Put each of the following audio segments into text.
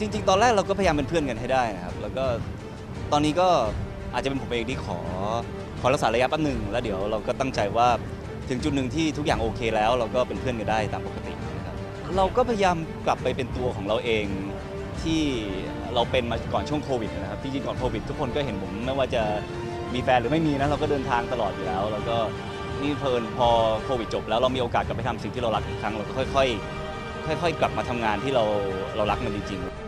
จริง ๆ ตอนแรกเราก็พยายามเป็นเพื่อนกันให้ได้นะครับ แล้วก็ตอนนี้ก็อาจจะเป็นผมเองที่ขอขอรักษาระยะแป๊บหนึ่งแล้วเดี๋ยวเราก็ตั้งใจว่าถึงจุดหนึ่งที่ทุกอย่างโอเคแล้ว เราก็เป็นเพื่อนกันได้ตามปกตินะครับเราก็พยายามกลับไปเป็นตัวของเราเองที่เราเป็นมาก่อนช่วงโควิดนะครับจริงๆก่อนโควิด ทุกคนก็เห็นผมไม่ว่าจะมีแฟนหรือไม่มีนะเราก็เดินทางตลอดอยู่แล้ว แล้วก็นี่เพลินพอโควิดจบแล้วเรามีโอกาสกลับไปทำสิ่งที่เรารักอีกครั้งเราก็ค่อย ๆ ค่อย ๆ กลับมาทำงานที่เราเรารักมันจริงๆ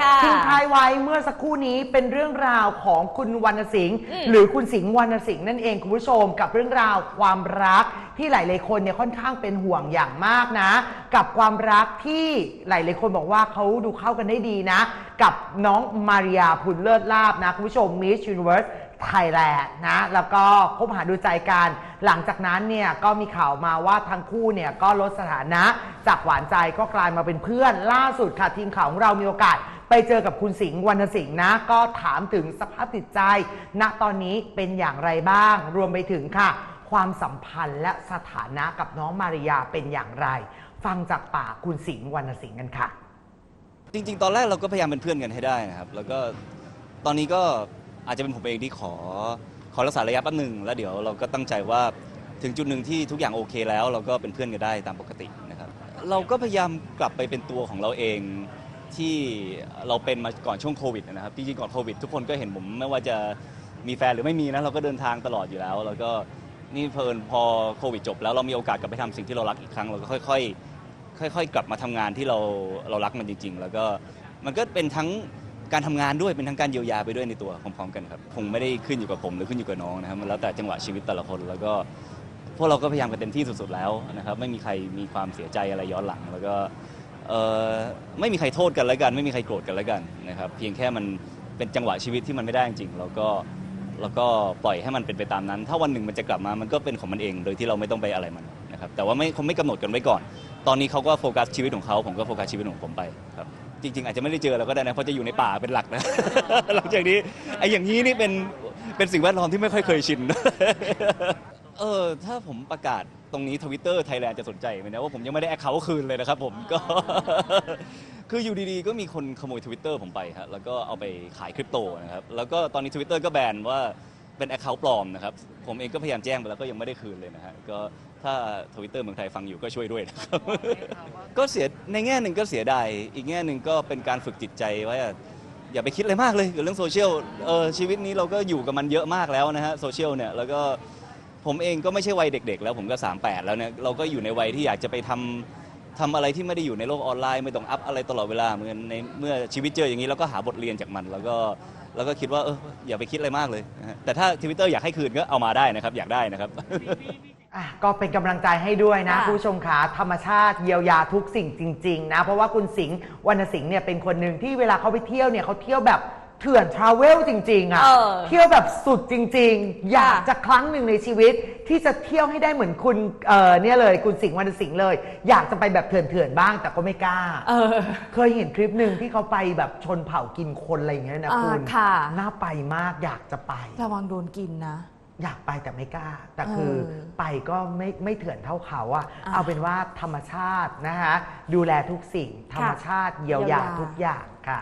ค่ะทิ้งท้ายไว้เมื่อสักครู่นี้เป็นเรื่องราวของคุณวรรณสิงห์อืม หรือคุณสิงห์วรรณสิงห์นั่นเองคุณผู้ชมกับเรื่องราวความรักที่หลายๆคนเนี่ยค่อนข้างเป็นห่วงอย่างมากนะ กับความรักที่หลายๆคนบอกว่าเขาดูเข้ากันได้ดีนะ กับน้องมาริยาพุนเลิศลาบนะคุณผู้ชม Miss Universe Thailand นะ แล้วก็คบหาดูใจกัน หลังจากนั้นเนี่ยก็มีข่าวมาว่าทั้งคู่เนี่ยก็ลดสถานะ จากหวานใจก็กลายมาเป็นเพื่อนล่าสุดค่ะ ทีมข่าวของเรามีโอกาส ไปเจอกับคุณสิงห์วรรณสิงห์นะ ก็ถามถึงสภาพจิตใจ ณตอนนี้เป็นอย่างไรบ้าง รวมไปถึงค่ะ ความสัมพันธ์และสถานะกับน้องมาริยาเป็นอย่างไร ฟังจากปากคุณสิงห์วรรณสิงห์กันค่ะ จริง ๆ ตอนแรกเราก็พยายามเป็นเพื่อนกันให้ได้นะครับ แล้วก็ตอนนี้ก็อาจจะเป็นผมเองที่ขอขอรักษาระยะแป๊บหนึ่งแล้วเดี๋ยวเราก็ตั้งใจว่าถึงจุดหนึ่งที่ทุกอย่างโอเคแล้ว เราก็เป็นเพื่อนกันได้ตามปกตินะครับ เราก็พยายามกลับไปเป็นตัวของเราเอง ที่เราเป็นมาก่อนช่วงโควิดนะครับจริงๆก่อนโควิด ทุกคนก็เห็นผมไม่ว่าจะมีแฟนหรือไม่มีนะเราก็เดินทางตลอดอยู่แล้ว แล้วก็นี่เพลินพอโควิดจบแล้วเรามีโอกาสกลับไปทำสิ่งที่เรารักอีกครั้งเราก็ค่อยๆค่อย ๆ กลับมาทำงานที่เราเรารักมันจริง ๆ แล้วก็มันก็เป็นทั้งการทำงานด้วยเป็นทั้งการเยียวยาไปด้วยในตัวพร้อมๆกันครับคงไม่ได้ขึ้นอยู่กับผมหรือขึ้นอยู่กับน้องนะครับมันแล้วแต่จังหวะชีวิตแต่ละคนแล้วก็พวกเราก็พยายามกันเต็มที่สุดๆแล้วนะครับไม่มีใครมีความเสียใจอะไรย้อนหลังแล้วก็ ไม่มีใครโทษกันแล้วกัน ไม่มีใครโกรธกันแล้วกันนะครับเพียงแค่มันเป็นจังหวะชีวิตที่มันไม่ได้จริงๆแล้วก็แล้วก็ปล่อยให้มันเป็นไปตามนั้น ถ้าวันหนึ่งมันจะกลับมามันก็เป็นของมันเอง โดยที่เราไม่ต้องไปอะไรมันนะครับแต่ว่าไม่คงไม่กำหนดกันไว้ก่อน ตอนนี้เขาก็โฟกัสชีวิตของเขาผมก็โฟกัสชีวิตของผมไปครับจริง ๆ อาจจะไม่ได้เจอแล้วก็ได้นะเพราะจะอยู่ในป่าเป็นหลักนะ หลังจากนี้ไอ้อย่างนี้นี่เป็นเป็นสิ่งแวดล้อมที่ไม่ค่อยเคยชินเออถ้าผมประกาศ ตรงนี้ทวิตเตอร์ไทยแลนด์จะสนใจไหมนะว่าผมยังไม่ได้แอคเคาท์คืนเลยนะครับผมก็ คืออยู่ดีๆ ก็มีคนขโมยทวิตเตอร์ผมไปฮะแล้วก็เอาไปขายคริปโตนะครับแล้วก็ตอนนี้ทวิตเตอร์ก็แบนว่าเป็นแอคเคาท์ปลอมนะครับผมเองก็พยายามแจ้งไปแล้วก็ยังไม่ได้คืนเลยนะฮะก็ถ้าทวิตเตอร์เมืองไทยฟังอยู่ก็ช่วยด้วยนะครับ ก็เสียในแง่หนึ่งก็เสียดายอีกแง่หนึ่งก็เป็นการฝึกจิตใจว่าอย่าไปคิดอะไรมากเลยกับเรื่องโซเชียลเออชีวิตนี้เราก็อยู่กับมันเยอะมากแล้วนะฮะโซเชียลเนี่ยแล้วก็ ผมเองก็ไม่ใช่วัยเด็ก ๆ แล้วผมก็ 38 แล้วเนี่ยเราก็อยู่ในวัยที่อยากจะไปทำทำอะไรที่ไม่ได้อยู่ในโลกออนไลน์ไม่ต้องอัพอะไรตลอดเวลาเหมือนในเมื่อชีวิตเจออย่างนี้เราก็หาบทเรียนจากมัน แล้วก็แล้วก็คิดว่าเอออย่าไปคิดอะไรมากเลยนะฮะแต่ถ้าทวิตเตอร์อยากให้คืนก็เอามาได้นะครับอยากได้นะครับ อะก็เป็นกำลังใจให้ด้วยนะค่ะ คุณผู้ชมขาธรรมชาติเยียวยาทุกสิ่งจริง ๆ นะ เพราะว่าคุณสิงห์วรรณสิงห์เนี่ยเป็นคนหนึ่งที่เวลาเขาไปเที่ยวเนี่ยเขาเที่ยวแบบ เถื่อนทราเวลจริง ๆ อะเออเที่ยวแบบสุดจริง ๆ อยากค่ะจะครั้งหนึ่งในชีวิต ที่จะเที่ยวให้ได้เหมือนคุณเออเนี่ยเลยคุณสิงห์วรรณสิงห์เลย อยากจะไปแบบเถื่อนๆบ้างแต่ก็ไม่กล้า เออ เคยเห็นคลิปหนึ่งที่เขาไปแบบชนเผ่ากินคนอะไรอย่างเงี้ยนะอ่าคุณค่ะ น่าไปมากอยากจะไป ระวังโดนกินนะ อยากไปแต่ไม่กล้า แต่คือเออไปก็ไม่ไม่เถื่อนเท่าเขาอะอะเอาเป็นว่าธรรมชาตินะคะดูแลทุกสิ่ง ธรรมชาติเยียวยาเยียวยา ทุกอย่างค่ะ